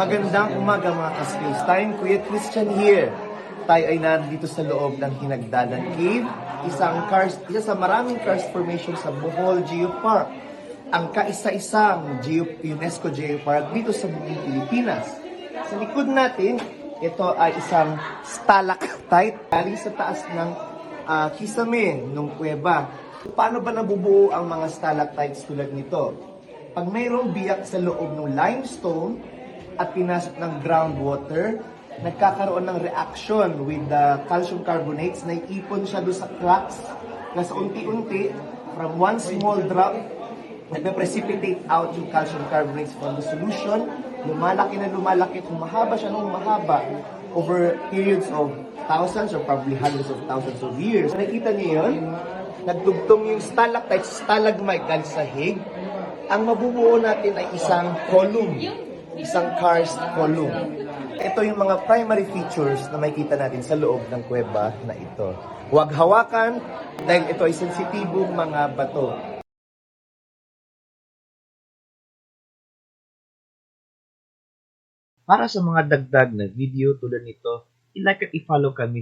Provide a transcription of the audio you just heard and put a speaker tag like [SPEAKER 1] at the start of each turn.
[SPEAKER 1] Magandang umaga mga ka-space time. Kuya Christian here. Tayo ay nandito sa loob ng Hinagdanan Cave, isang cars, isa sa maraming cars formation sa Bohol Geopark. Ang kaisa-isang Geo, UNESCO Geopark dito sa buong Pilipinas. Sa likod natin, ito ay isang stalactite galing sa taas ng ah, kisame ng kuweba. Paano ba nabubuo ang mga stalactites tulad nito? Pag mayroong biyak sa loob ng limestone at pinasok ng groundwater, nagkakaroon ng reaction with the calcium carbonates na ipon siya doon sa cracks na sa unti-unti, from one small drop, nagpe-precipitate out yung calcium carbonates from the solution, lumalaki na lumalaki, humahaba siya ng humahaba over periods of thousands or probably hundreds of thousands of years. Nakita niyo yun? Nagdugtong yung stalactite, stalagmite galing sa hig. Ang mabubuo natin ay isang column, isang karst column. Ito yung mga primary features na makikita natin sa loob ng kuweba na ito. Huwag hawakan dahil ito ay sensitibong mga bato.
[SPEAKER 2] Para sa mga dagdag na video tulad nito, i-like at i-follow kami